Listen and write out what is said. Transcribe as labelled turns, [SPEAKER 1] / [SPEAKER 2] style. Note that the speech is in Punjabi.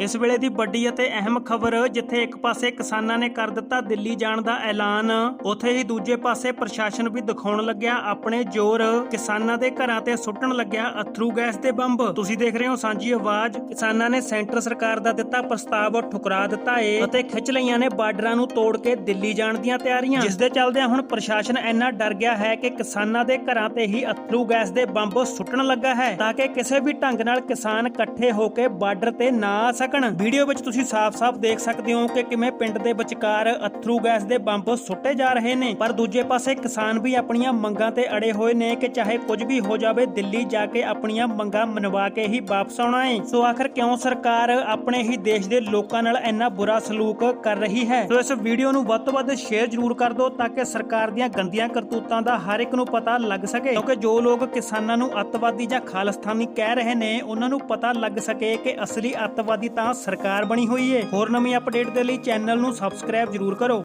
[SPEAKER 1] ਇਸ ਵੇਲੇ ਦੀ ਵੱਡੀ ਅਤੇ ਅਹਿਮ ਖਬਰ, ਜਿੱਥੇ ਇੱਕ ਪਾਸੇ ਕਿਸਾਨਾਂ ਨੇ ਕਰ ਦਿੱਤਾ ਦਿੱਲੀ ਜਾਣ ਦਾ ਐਲਾਨ, ਉੱਥੇ ਹੀ ਦੂਜੇ ਪਾਸੇ ਪ੍ਰਸ਼ਾਸਨ ਵੀ ਦਿਖਾਉਣ ਲੱਗਿਆ ਆਪਣੇ ਜ਼ੋਰ। ਕਿਸਾਨਾਂ ਦੇ ਘਰਾਂ ਤੇ ਸੁੱਟਣ ਲੱਗਿਆ ਅਥਰੂ ਗੈਸ ਦੇ ਬੰਬ। ਤੁਸੀਂ ਦੇਖ ਰਹੇ ਹੋ ਸਾਂਝੀ ਆਵਾਜ਼। ਕਿਸਾਨਾਂ ਨੇ ਸੈਂਟਰ ਸਰਕਾਰ ਦਾ ਦਿੱਤਾ ਪ੍ਰਸਤਾਵ ਠੁਕਰਾ ਦਿੱਤਾ ਏ ਅਤੇ ਖਿੱਚ ਲਈਆਂ ਨੇ ਬਾਰਡਰਾਂ ਨੂੰ ਤੋੜ ਕੇ ਦਿੱਲੀ ਜਾਣ ਦੀਆਂ ਤਿਆਰੀਆਂ। ਜਿਸ ਦੇ ਚੱਲਦਿਆਂ ਹੁਣ ਪ੍ਰਸ਼ਾਸਨ ਇੰਨਾ ਡਰ ਗਿਆ ਹੈ ਕਿ ਕਿਸਾਨਾਂ ਦੇ ਘਰਾਂ ਤੇ ਹੀ ਅਥਰੂ ਗੈਸ ਦੇ ਬੰਬ ਸੁੱਟਣ ਲੱਗਾ ਹੈ, ਤਾਂ ਕਿ ਕਿਸੇ ਵੀ ਢੰਗ ਨਾਲ ਕਿਸਾਨ ਇਕੱਠੇ ਹੋ ਕੇ ਬਾਰਡਰ ਤੇ ਨਾ ਆ ਸਕਣ ਵੀਡੀਓ ਵਿੱਚ ਤੁਸੀਂ ਸਾਫ਼-ਸਾਫ਼ ਦੇਖ ਸਕਦੇ ਹੋ ਕਿ ਕਿਵੇਂ ਪਿੰਡ ਦੇ ਵਿਚਕਾਰ ਅਥਰੂ ਗੈਸ ਦੇ ਬੰਬ ਸੁੱਟੇ ਜਾ ਰਹੇ ਨੇ। ਪਰ ਦੂਜੇ ਪਾਸੇ ਕਿਸਾਨ ਵੀ ਆਪਣੀਆਂ ਮੰਗਾਂ ਤੇ ਅੜੇ ਹੋਏ ਨੇ ਕਿ ਚਾਹੇ ਕੁਝ ਵੀ ਹੋ ਜਾਵੇ, ਦਿੱਲੀ ਜਾ ਕੇ ਆਪਣੀਆਂ ਮੰਗਾਂ ਮਨਵਾ ਕੇ ਹੀ ਵਾਪਸ ਆਉਣਾ ਹੈ ਸੋ ਆਖਰ ਕਿਉਂ ਸਰਕਾਰ ਆਪਣੇ ਹੀ ਦੇਸ਼ ਦੇ ਲੋਕਾਂ ਨਾਲ ਇੰਨਾ ਬੁਰਾ ਸਲੂਕ ਕਰ ਰਹੀ ਹੈ? ਸੋ ਇਸ ਵੀਡੀਓ ਨੂੰ ਵੱਧ ਤੋਂ ਵੱਧ ਸ਼ੇਅਰ ਜ਼ਰੂਰ ਕਰ ਦਿਓ ਤਾਂ ਕਿ ਸਰਕਾਰ ਦੀਆਂ ਗੰਦੀਆਂ ਕਰਤੂਤਾਂ ਦਾ ਹਰ ਇੱਕ ਨੂੰ ਪਤਾ ਲੱਗ ਸਕੇ। ਕਿਉਂਕਿ ਜੋ ਲੋਕ ਕਿਸਾਨਾਂ ਨੂੰ ਅੱਤਵਾਦੀ ਜਾਂ ਖਾਲਿਸਤਾਨੀ ਕਹਿ ਰਹੇ ਨੇ, ਉਹਨਾਂ ਨੂੰ ਪਤਾ ਲੱਗ ਸਕੇ ਕਿ ਅਸਲੀ ਅੱਤਵਾਦੀ ਤਾਂ ਸਰਕਾਰ ਬਣੀ ਹੋਈ ਏ। ਹੋਰ ਨਵੀਂ ਅਪਡੇਟ ਦੇ ਲਈ ਚੈਨਲ ਨੂੰ ਸਬਸਕ੍ਰਾਈਬ ਜ਼ਰੂਰ ਕਰੋ।